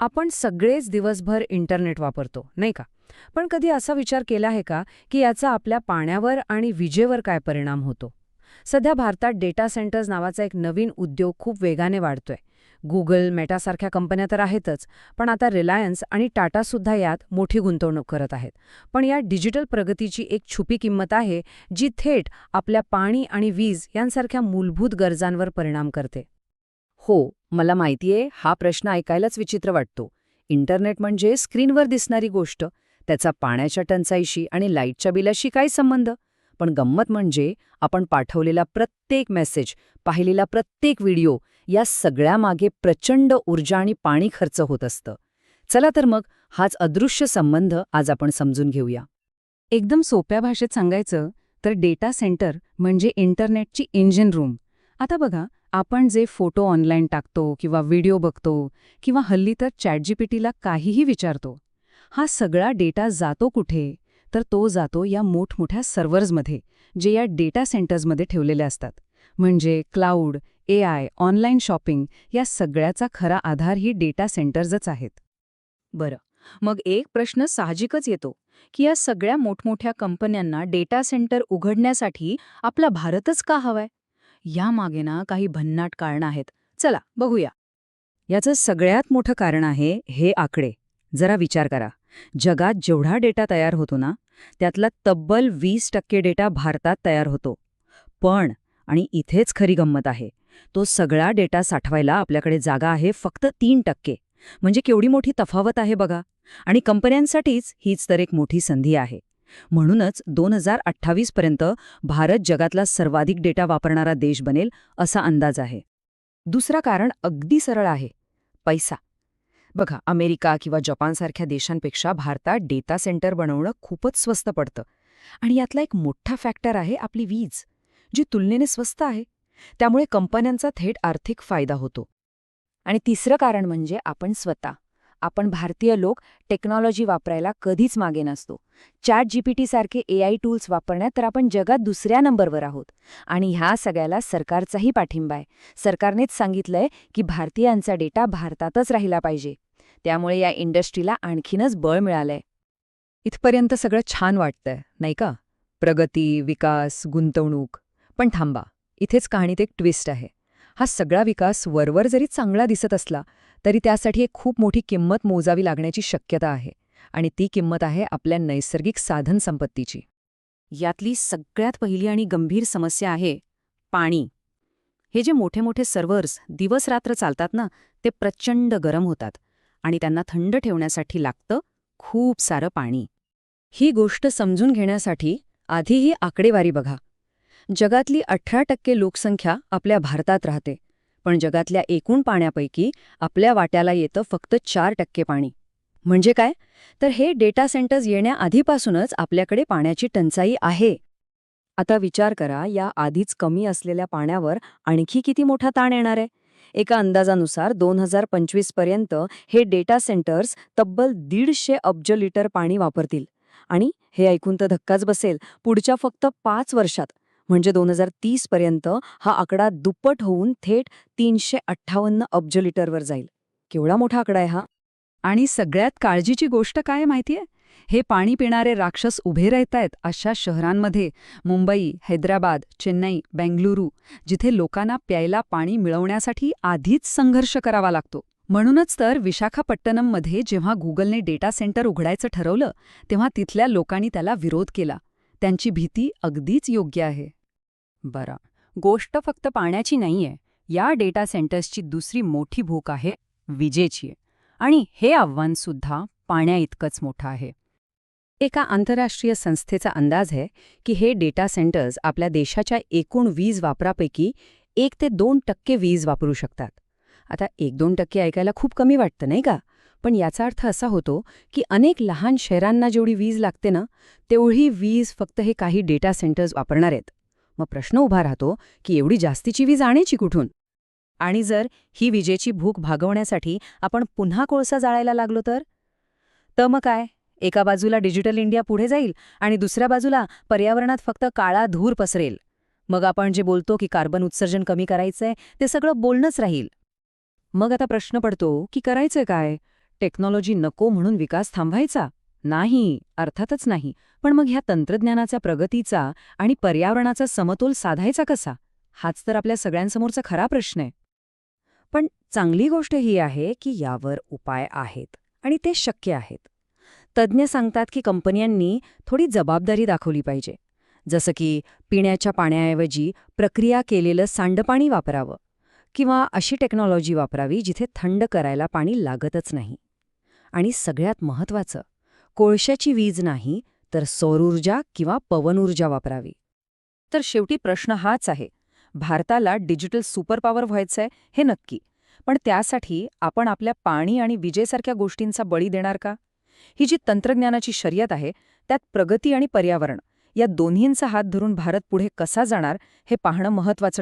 आपण सगळेच दिवसभर इंटरनेट वापरतो नाही का? पण कधी असा विचार केला आहे का की याचा आपल्या पाण्यावर आणि विजेवर काय परिणाम होतो? सध्या भारतात डेटा सेंटर्स नावाचा एक नवीन उद्योग खूप वेगाने वाढतोय. गुगल मेटासारख्या कंपन्या तर आहेतच पण आता रिलायन्स आणि टाटासुद्धा यात मोठी गुंतवणूक करत आहेत. पण या डिजिटल प्रगतीची एक छुपी किंमत आहे जी थेट आपल्या पाणी आणि वीज यांसारख्या मूलभूत गरजांवर परिणाम करते. हो मला माहितीये हा प्रश्न ऐकायलाच विचित्र वाटतो. इंटरनेट म्हणजे स्क्रीनवर दिसणारी गोष्ट त्याचा पाण्याच्या टंचाईशी आणि लाईटच्या बिलाशी काय संबंध? पण गंमत म्हणजे आपण पाठवलेला प्रत्येक मेसेज पाहिलेला प्रत्येक व्हिडिओ या सगळ्यामागे प्रचंड ऊर्जा आणि पाणी खर्च होत असतं. चला तर मग हाच अदृश्य संबंध आज आपण समजून घेऊया. एकदम सोप्या भाषेत सांगायचं तर डेटा सेंटर म्हणजे इंटरनेटची इंजिन रूम. आता बघा आपण जे फोटो ऑनलाईन टाकतो किंवा व्हिडिओ बघतो किंवा हल्ली तर चॅटजीपीटीला काहीही विचारतो हा सगळा डेटा जातो कुठे? तर तो जातो या मोठमोठ्या सर्व्हर्समध्ये जे या डेटा सेंटर्समध्ये ठेवलेले असतात. म्हणजे cloud A I online shopping या सगळ्याचा खरा आधार ही डेटा सेंटर्सच आहेत. बरं मग एक प्रश्न साहजिकच येतो की या सगळ्या मोठमोठ्या कंपन्यांना डेटा सेंटर उघडण्यासाठी आपला भारतच का हवाय? यामागे ना काही भन्नाट कारणं आहेत. चला बघूया. याचं सगळ्यात मोठं कारण आहे हे आकडे. जरा विचार करा. जगात जेवढा डेटा तयार होतो ना त्यातला तब्बल वीस टक्के डेटा भारतात तयार होतो. पण आणि इथेच खरी गंमत आहे तो सगळा डेटा साठवायला आपल्याकडे जागा आहे फक्त तीन टक्के. म्हणजे केवढी मोठी तफावत आहे बघा. आणि कंपन्यांसाठीच हीच तर एक मोठी संधी आहे. म्हणूनच दोन हजार अठ्ठावीस पर्यंत भारत जगातला सर्वाधिक डेटा वापरणारा देश बनेल असा अंदाज आहे. दुसरा कारण अगदी सरळ आहे पैसा. बघा अमेरिका किंवा जपानसारख्या देशांपेक्षा भारतात डेटा सेंटर बनवणं खूपच स्वस्त पडतं. आणि यातला एक मोठा फॅक्टर आहे आपली वीज जी तुलनेने स्वस्त आहे. त्यामुळे कंपन्यांचा थेट आर्थिक फायदा होतो. आणि तिसरं कारण म्हणजे आपण स्वतः. आपण भारतीय लोक टेक्नॉलॉजी वापरायला कधीच मागे नसतो. चॅट जीपीटी सारखे ए आय टूल्स वापरण्यात तर आपण जगात दुसऱ्या नंबरवर आहोत. आणि ह्या सगळ्याला सरकारचाही पाठिंबा आहे. सरकारनेच सांगितलंय की भारतीयांचा डेटा भारतातच राहिला पाहिजे. त्यामुळे या इंडस्ट्रीला आणखीनच बळ मिळालंय. इथपर्यंत सगळं छान वाटतंय नाही का? प्रगती विकास गुंतवणूक. पण थांबा इथेच कहाणीत एक ट्विस्ट आहे. हा सगळा विकास वरवर जरी चांगला दिसत असला तरी त्यासाठी एक खूप मोठी किंमत मोजावी लागण्याची शक्यता आहे आणि ती किंमत आहे आपल्या नैसर्गिक साधन संपत्तीची. यातली सगळ्यात पहिली आणि गंभीर समस्या आहे पाणी. हे जे मोठे मोठे सर्व्हर्स दिवसरात्र चालतात ना ते प्रचंड गरम होतात आणि त्यांना थंड ठेवण्यासाठी लागतं खूप सारं पाणी. ही गोष्ट समजून घेण्यासाठी आधी ही आकडेवारी बघा. जगातली अठरा टक्के लोकसंख्या आपल्या भारतात राहते पण जगातल्या एकूण पाण्यापैकी आपल्या वाट्याला येतं फक्त चार टक्के पाणी. म्हणजे काय? तर हे डेटा सेंटर्स येण्याआधीपासूनच आपल्याकडे पाण्याची टंचाई आहे. आता विचार करा या आधीच कमी असलेल्या पाण्यावर आणखी किती मोठा ताण येणार आहे? एका अंदाजानुसार दोन हजार पंचवीसपर्यंत हे डेटा सेंटर्स तब्बल दीडशे अब्ज लिटर पाणी वापरतील. आणि हे ऐकून तर धक्काच बसेल पुढच्या फक्त पाच वर्षात. म्हणजे दोन हजार तीस पर्यंत हा आकडा दुप्पट होऊन थेट तीनशे अठ्ठावन्न अब्ज लिटरवर जाईल. केवढा मोठा आकडा आहे हा? आणि सगळ्यात काळजीची गोष्ट काय माहितीये? हे पाणी पिणारे राक्षस उभे राहतायत अशा शहरांमध्ये मुंबई हैदराबाद चेन्नई बेंगलुरू जिथे लोकांना प्यायला पाणी मिळवण्यासाठी आधीच संघर्ष करावा लागतो. म्हणूनच तर विशाखापट्टणममध्ये जेव्हा गुगलने डेटा सेंटर उघडायचं ठरवलं तेव्हा तिथल्या लोकांनी त्याला विरोध केला. त्यांची भीती अगदीच योग्य आहे. बरं. गोष्ट फक्त पाण्याची नाहीये. या डेटा सेंटर्सची दुसरी मोठी भूक आहे विजेची. आणि हे आव्हानसुद्धा पाण्याइतकंच मोठं आहे. एका आंतरराष्ट्रीय संस्थेचा अंदाज आहे की हे डेटा सेंटर्स आपल्या देशाच्या एकूण वीज वापरापैकी एक ते दोन टक्के वीज वापरू शकतात. आता एक दोन टक्के ऐकायला खूप कमी वाटतं नाही का? पण याचा अर्थ असा होतो की अनेक लहान शहरांना जेवढी वीज लागते ना तेवढी वीज फक्त हे काही डेटा सेंटर्स वापरणार आहेत. मग प्रश्न उभा राहतो की एवढी जास्तीची वीज आणायची कुठून? आणि जर ही विजेची भूक भागवण्यासाठी आपण पुन्हा कोळसा जाळायला लागलो तर? तर मग काय? एका बाजूला डिजिटल इंडिया पुढे जाईल आणि दुसऱ्या बाजूला पर्यावरणात फक्त काळा धूर पसरेल. मग आपण जे बोलतो की कार्बन उत्सर्जन कमी करायचंय ते सगळं बोलणंच राहील. मग आता प्रश्न पडतो की करायचंय काय? टेक्नॉलॉजी नको म्हणून विकास थांबवायचा? नाही अर्थातच नाही. पण मग ह्या तंत्रज्ञानाच्या प्रगतीचा आणि पर्यावरणाचा समतोल साधायचा कसा? हाच तर आपल्या सगळ्यांसमोरचा खरा प्रश्न आहे. पण चांगली गोष्ट ही आहे की यावर उपाय आहेत आणि ते शक्य आहेत. तज्ज्ञ सांगतात की कंपन्यांनी थोडी जबाबदारी दाखवली पाहिजे. जसं की पिण्याच्या पाण्याऐवजी प्रक्रिया केलेलं सांडपाणी वापरावं किंवा अशी टेक्नॉलॉजी वापरावी जिथे थंड करायला पाणी लागतच नाही. आणि सगळ्यात महत्त्वाचं कोळशाची वीज नाही तर सौरऊर्जा किंवा पवनऊर्जा वापरावी. तर शेवटी प्रश्न हाच आहे भारताला डिजिटल सुपर पॉवर व्हायचंय हे नक्की पण त्यासाठी आपण आपल्या पाणी आणि विजेसारख्या गोष्टींचा बळी देणार का? ही जी तंत्रज्ञानाची शर्यत आहे त्यात प्रगती आणि पर्यावरण या दोन्हींचा हात धरून भारत पुढे कसा जाणार हे पाहणं महत्त्वाचं